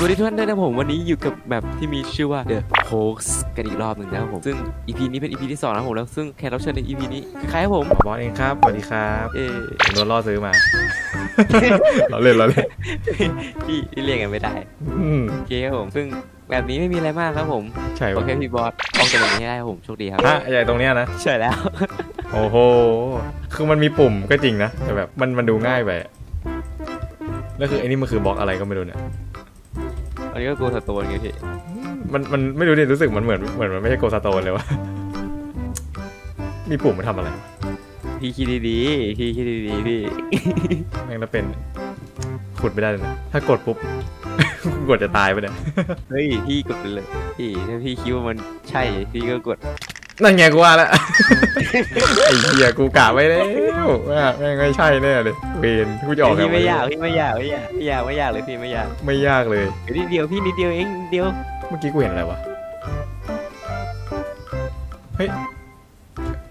สวัสดีทุกท่านด้วยนะผมวันนี้อยู่กับแบบที่มีชื่อว่า The Hoax กันอีกรอบหนึ่งนะครับผมซึ่ง EP นี้เป็น EP ที่สองนะครับผมแล้วซึ่งแขกรับเชิญใน EP นี้คือใครครับผมบอสเองครับสวัสดีครับเออผมโดนล่อซื้อมา เราเล่นเราเล่นพี่ที่เรียกกันไม่ได้อืมโอเคครับผมซึ่งแบบนี้ไม่มีอะไรมากครับผมใช่โอปะเคพี่บอสออกจากแบบนี้ให้ได้ครับผมโชคดีครับฮะใหญ่ตรงเนี้ยนะใช่แล้ว โอ้โหคือมันมีปุ่มก็จริงนะแต่แบบมันมันดูง่ายไปอะแล้วคือไอ้นี่มันคือบล็อกอะไรก็ไม่รู้เนี่ย อันนี้ก็โกสโตนไงพี่มันมันไม่รู้ดิรู้สึกมันเหมือนเหมือนมันไม่ใช่โกสโตนเลยวะมีปุ่มมาทำอะไรวะพี่คิดดีๆพี่คิดดีๆพี่แม่งแล้วเป็นขุดไม่ได้เลยนะถ้ากดปุ๊บ กดจะตายไปเนี่ยเฮ้ยพี่กดไปเลยพี่ถ้าพี่คิดว่ามันใช่พี่ก็กด นั่นไงกูว่าแล้วไอ้เหี้ยกูกะไว้แล้วว่าแม่งไม่ใช่แน่เลยเวนกูจะออกพี่ไม่งอยากพี่ไม่อยากไม่อยากไม่อยากไม่อยากเลยพี่ไม่อยากไม่ยากเลยเดี๋ยวนิดเดียวพี่นิดเดียวเองนิดเดียวเมื่อกี้กูเห็นอะไรวะเฮ้ย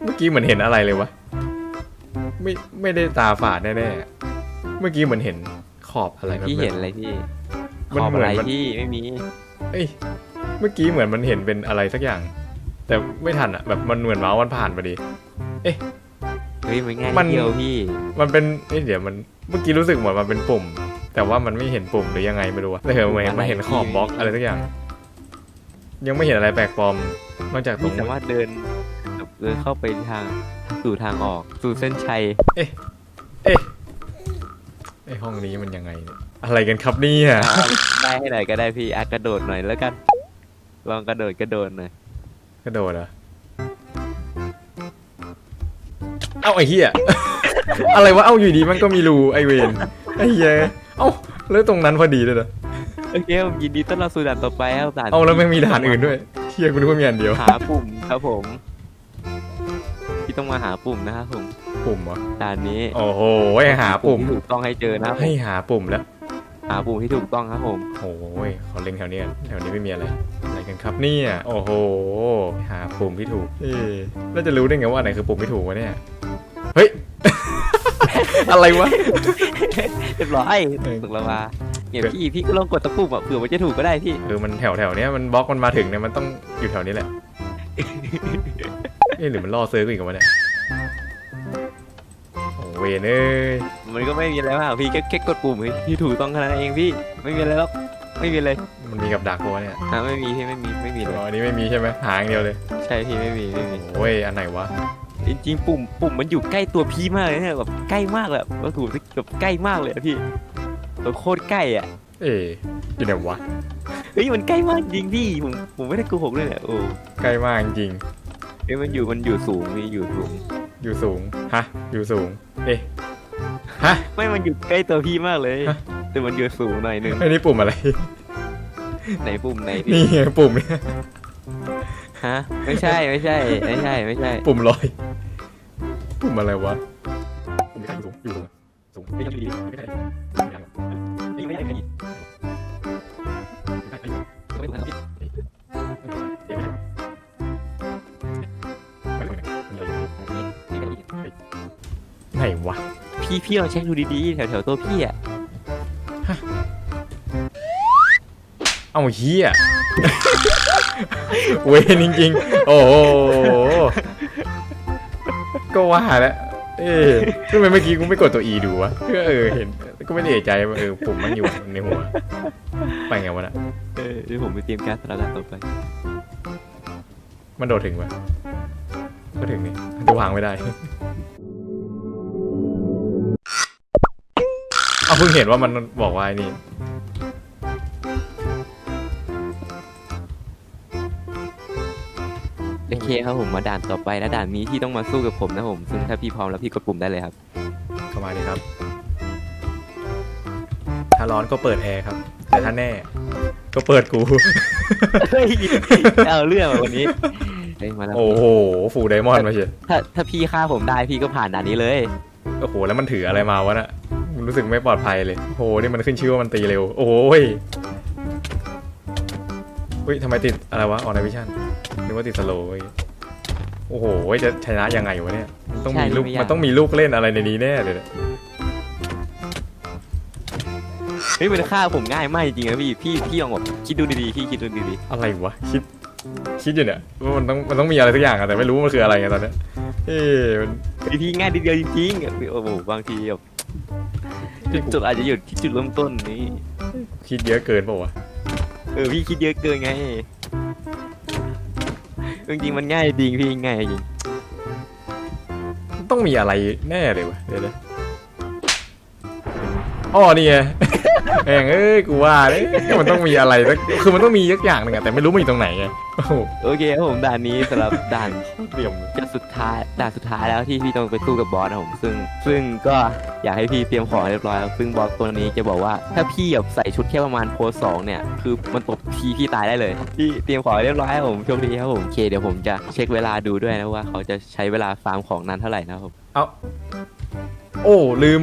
เมื่อกี้เหมือนเห็นอะไรเลยวะไม่ไม่ได้ตาฝาดแน่ๆเมื่อกี้เหมือนเห็นขอบอะไรแบบพี่เห็นอะไรพี่ขมันอบเหมือะอนไรมันพี่ไม่มีเอ้ยเมื่อกี้เหมือนมันเห็นเป็นอะไรสักอย่าง แต่ไม่ทันอะแบบมันเหมือนเมาส์มันผ่านพอดีเฮ้ยมันง่ายมันินดเดียวพี่มันเป็นเอ้ยเดี๋ยวมันเมื่อกี้รู้สึกเหมือนมันเป็นปุ่ม แต่ว่ามันไม่เห็นปุ่มหรือยังไงไม่รู้อะแต่เห็นมันเห็นมันเห็นขอบบล็อกอะไรสักอย่าง ยังไม่เห็นอะไรแปลกปลอมนอกจากตรพี่งสามารถเดินเดินเข้าไปทางสู่ทางออกสู่เส้นชัยเอ๊ะไอห้องนี้มันยังไงเนี่ยอะไรกันครับเนี่ยอ่าได้ให้หน่อยก็ได้พี่อะกระโดดหน่อยแล้วกัน ลองกระโดดกระโดดหน่อยก ระโดดเหรอเอ้าไอ้เหี้ย อะไรวะเอ้าอยู่ดีมันก็มีรูไอเวนไอ้เหี้ยเอ้าแล้วตรงนั้นพอดีเลยเหรอโอเคผมยินดีต้อนรับสู่ด่านต่อไปครับด่านเอ้าแล้วไม่มีด่านอื่นด้วยเหี้ยกูนึกว่ามีอันเดียวหาปุ่มครับผมพี่ต้องมาหาปุ่มนะครับผมปุ่มเหรอด่านนี้โอ้โหให้หาปุ่มที่ถูกต้องให้เจอนะครับผมให้หาปุ่มแล้ว หาปุ่มที่ถูกต้องครับผมโอ้ยขอเล็งแถวนี้ก่อนแถวนี้ไม่มีอะไรอะไร กันครับเนี่ยโอ้โห หาปุ่มที่ถูกเอ๊ะแล้วจะรู้ได้ไงว่าอันไหนคือปุ่มที่ถูกวะเนี่ย เฮ้ย อะไรวะ เรียบร้อยเออตกลงมาเนี่ยพี่พี่ก็ลองกดตะปุ่มอะเผื่อมันจะถูกก็ได้พี่คือมันแถวแถวๆเนี้ยมันบล็อกมันมาถึงเนี่ยมันต้องอยู่แถวนี้แหละเอ๊ะหรือมันล่อซื้อกูอีกวะเนี่ยโอ้เวนเอ้ยมันก็ไม่มีอะไรมากพี่แค่แค่กดปุ่มที่ถูกต้องแค่นั้นเองพี่ ไม่มีอะไรหรอก ไม่มีอะไรมันมีกับดักปะวะเนี่ยอะไม่มีพี่ไม่มีไม่มีเลอ๋อยอันนี้ไม่มีใช่ไหมหาอย่างเดียวเลยใช่พี่ไม่มีไม่มีโอ้ยอันไหนวะจริงๆปุ่มปุ่มมันอยู่ใกล้ตัวพี่มากเลยเนี่ยแบบใกล้มากเลยอะวัตถุแบบใกล้มากเลยอะพี่แบบโคตรใกล้อะเอ๊ะอยู่ไหนวะเฮ้ยมันใกล้มากจริงพี่ผมผมไม่ได้โกหกเลยเนี่ยโอ้ใกล้มากจริงเฮ้ยมันอยู่มันอยู่สูงมีอยู่สูงๆอยู่สูงฮะอยู่สูง เอ๊ะฮะ ไม่มันอยู่ใกล้ตัวพี่มากเลย ฮะ แต่มันอยู่สูงหน่อยหนึงไอ้นี่ปุ่มอะไร ไหนปุ่มไหนพี่นี่ไงปุ่มเนี่ยฮะไม่ใช่ไม่ใช่ไม่ใช่ไม่ใช่ปุ่มลอย ปุ่มอะไรวะปุ่มไม่ใช่อยู่สูงอยู่สูงสูงไม่ใช่ดีไม่ใช่ดีไม่ใช่ดีไหนวะพี่พี่ลองเช็คดูดีๆแถวแถวๆตัวพี่อะ เอาเฮียเวนจริงๆ โอ้โหก็ว่าแล้วเอ๊ะทำไมเมื่อกี้กูไม่กดตัว E ดูวะก็เออเห็นก็ไม่ได้เอะใจว่าเออปุ่มมันอยู่ในหัว ไปไงวะน่ะเออเดี๋ยวผมไปเตรียมการสถานการณ์ต่อไป มันโดดถึงวะก็ถึงนี่จะวางไม่ได้ เอาเพิ่งเห็นว่ามันบอกว่าไอ้นี่ โอเคครับผมมาด่านต่อไปและด่านนี้ที่ต้องมาสู้กับผมนะผมซึ่งถ้าพี่พร้อมแล้วพี่กดปุ่มได้เลยครับ เข้ามาเลยครับ ถ้าร้อนก็เปิดแอร์ครับ แต่ถ้าแน่ ก็เปิดกู เฮ้ยเอาเรื่องอะวันนี้เฮ้ยมาแล้วโอ้โหฟูไดมอนด์มาเชียถ้าถ้าพี่ฆ่าผมได้พี่ก็ผ่านด่านนี้เลยโอ้โหแล้วมันถืออะไรมาวะน่ะมันรู้สึกไม่ปลอดภัยเลยโอ้โหนี่มันขึ้นชื่อว่ามันตีเร็ว โอ้ย เฮ้ยทำไมติดอะไรวะออนไลวิชั่นนึกว่าติดสโลว์เว้ยโอ้โหจะชนะยังไงวะเนี่ยมันต้องมีลูกมันต้องมีลูกเล่นอะไรในนี้แน่เลยเนี่ยเฮ้ยมันฆ่าผมง่ายมากจริงๆนะพี่พี่พี่ลองแบบคิดดูดีๆพี่คิดดูดีอะไรวะคิดคิดอยู่เนี่ยว่ามันต้องมันต้องมีอะไรสักอย่างอะแต่ไม่รู้ว่ามันคืออะไรไงตอนเนี้ยเอ๊ะมันๆเฮ้ยพี่ง่ายนิดเดียวจริงๆโอ้โหบางทีแบบจุดจบอาจจะอยู่ที่จุดเริ่มต้นนี้ คิดเยอะเกินเปล่าวะ เออพี่คิดเยอะเกินไงจริงจริงมันง่ายจริงพี่ง่ายจริงต้องมีอะไรแน่เลยวะเดี๋ยวนะอ๋อนี่ไง แม่งเอ้ยกูว่าเลยมันต้องมีอะไรสักคือมันต้องมีสักอย่างหนึ่งอะแต่ไม่รู้มันอยู่ตรงไหนไงโอ้โหโอเคครับผมด่านนี้สำหรับด่านเดี่ยมจะสุดท้ายด่านสุดท้ายแล้วที่พี่ต้องไปสู้กับบอสนะผมซึ่ง ซึ่งก็อยากให้พี่เตรียมของให้เรียบร้อยครับซึ่งบอสตัวนี้จะบอกว่าถ้าพี่แบบใส่ชุดแค่ประมาณโพสสองเนี่ยคือมันตบทีพี่ตายได้เลยพี่เตรียมของให้เรียบร้อยครับผมโชคดีครับผมโอเคเดี๋ยวผมจะเช็คเวลาดูด้วยนะว่าเขาจะใช้เวลาฟาร์มของนานเท่าไหร่นะครับผม เอาโอ้ลืม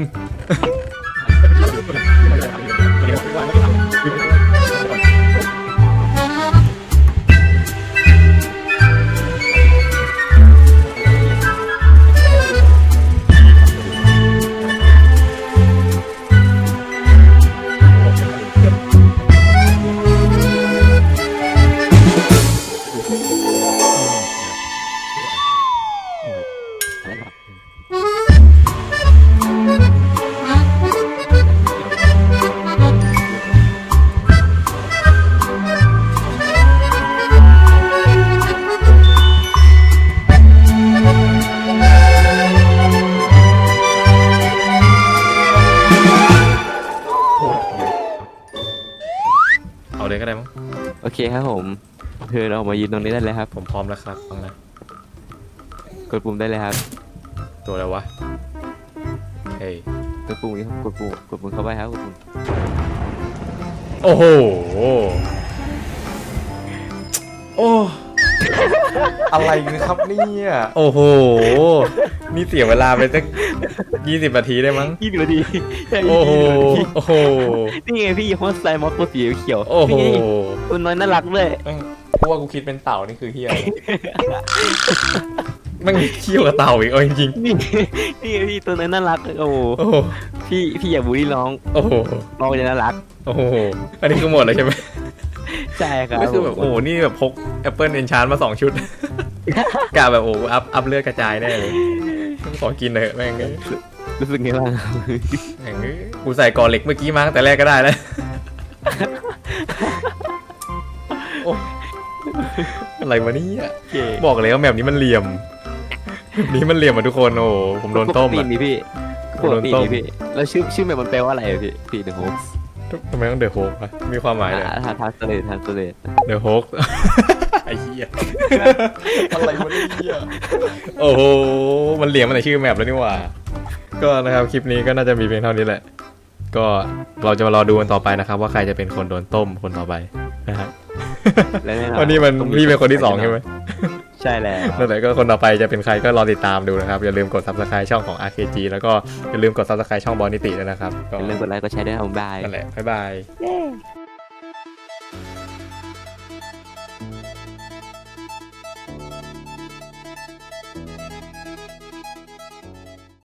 เอาเลยก็ได้มั้งโอเคครับผมเธอเรามายืนตรงนี้ได้เลยครับ ผมพร้อมแล้วครับฟังนะกดปุ่มได้เลยครับตัวอะไรวะเฮ้ยกดปุ่มนี้ครับกดปุ่มกดปุ่มเข้าไปครับกดปุ่มโอ้โหโอ้ อะไรนะครับเนี่ยโอ้โห นี่เสียเวลาไปสักยี่สิบนาทีได้มั้ง ยี่สิบนาทีใช่โอ้โหยี่สิบนาทีโอ้โห นี่ไงพี่โฮสไซมอสตัวสีเขียวโอ้โหนี่ไงตัวน้อยน่ารักด้วยแม่งกูว่ากูคิดเป็นเต่านี่คือเฮียอะไรแม่งเขี้ยวกับเต่าอีกเอาจริงนี่นี่ไงพี่ตัวน้อยน่ารักโอ้โหๆโอ้โหพี่พี่อย่าบูลลี่น้อง โอ้โหน้องจะน่ารัก โอ้โห อันนี้คือหมดเลยใช่ไหม ใช่ครับก็คือแบบโอ้โหนี่แบบพก Apple Enchant มาสองชุดกะแบบโอ้โหอัพอัพเลือดกระจายแน่เลยขอกินเลยแม่งเอ้ยรู้สึกไงบ้างครับแม่งเอ้ยกูใส่กอเหล็กเมื่อกี้มาตั้งแต่แรกก็ได้แล้วโอ้อะไรวะเนี่ยโอเคบอกเลยว่าแบบนี้มันเหลี่ยมแบบนี้มันเหลี่ยมอะทุกคนโอ้โหผมโดนต้มปกติอะนี่พี่ผมปกโดนติต้มนี่พี่แล้วชื่อชื่อแบบมันแปลว่าอะไรอะพี่พี่เดอะโฮส ทำไมต้องเดอะโฮกวะมีความหมายเลยทานสเลตทานสเลตเดอะโฮกไอ้เหี้ยอะไรวะเนี่ยโอ้โหมันเหลี่ยมมันในชื่อแมปแล้วนี่หว่า ก็นะครับคลิปนี้ก็น่าจะมีเพียงเท่านี้แหละ ก็เราจะมารอดูกันต่อไปนะครับ ว่าใครจะเป็นคนโดนต้มคนต่อไปนะฮะและแน่นอนวันนี้มันพี่เป็นคนที่สองใช่ไหม ใช่แล้วนั่นแหละก็คนต่อไปจะเป็นใครก็รอติดตามดูนะครับ อย่าลืมกด subscribe ช่องของ RKG แล้วก็อย่าลืมกด subscribe ช่องบอลนิติด้วยนะครับก็อย่าลืมกดไลค์กดแชร์ด้วยครับผมบายนั่นแหละบ๊ายบาย